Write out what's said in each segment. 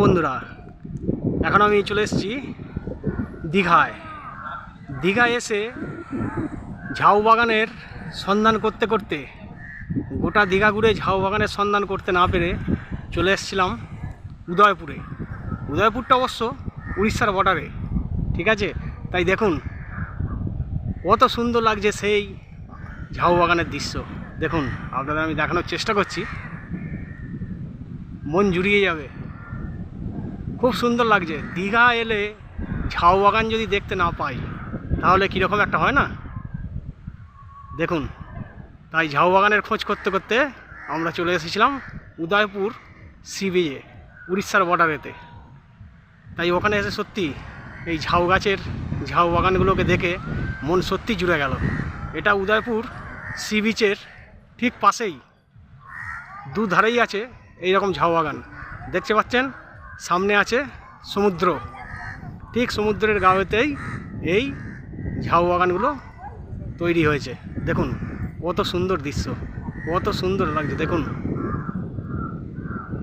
বন্ধুরা, এখন আমি চলে এসেছি দীঘায়। দীঘায় এসে ঝাউ বাগানের সন্ধান করতে করতে, গোটা দীঘা ঘুরে ঝাউ বাগানের সন্ধান করতে না পেরে চলে এসেছিলাম উদয়পুরে। উদয়পুরটা অবশ্য উড়িষ্যার বর্ডারে ঠিক আছে? তাই দেখুন, কত সুন্দর লাগছে সেই ঝাউ বাগানের দৃশ্য। দেখুন, আপনাদের আমি দেখানোর চেষ্টা করছি। মন জুড়িয়ে যাবে। খুব সুন্দর লাগছে। দীঘা এলে ঝাউ বাগান যদি দেখতে না পাই, তাহলে কীরকম একটা হয় না? দেখুন, তাই ঝাউ বাগানের খোঁজ করতে করতে আমরা চলে এসেছিলাম উদয়পুর সি বিচে উড়িষ্যার বর্ডারেতে তাই ওখানে এসে সত্যি এই ঝাউ গাছের, ঝাউ বাগানগুলোকে দেখে মন সত্যি জুড়ে গেল। এটা উদয়পুর সি বিচের ঠিক পাশেই, দুধারেই আছে এই রকম ঝাউ বাগান। দেখতে পাচ্ছেন? সামনে আছে সমুদ্র। ঠিক সমুদ্রের গাঁয়েতেই এই ঝাউ বাগানগুলো তৈরি হয়েছে। দেখুন, কত সুন্দর দৃশ্য, কত সুন্দর লাগছে, দেখুন।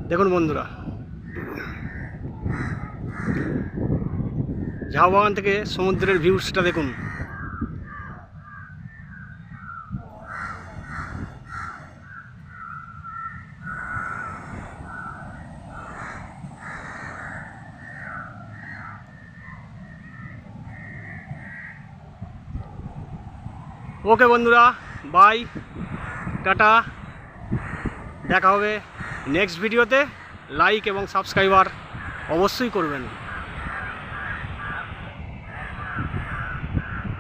দেখুন বন্ধুরা, ঝাউ বাগান থেকে সমুদ্রের ভিউসটা দেখুন। ওকে বন্ধুরা বাই টাটা। দেখা হবে নেক্সট ভিডিওতে লাইক এবং সাবস্ক্রাইবার অবশ্যই করবেন।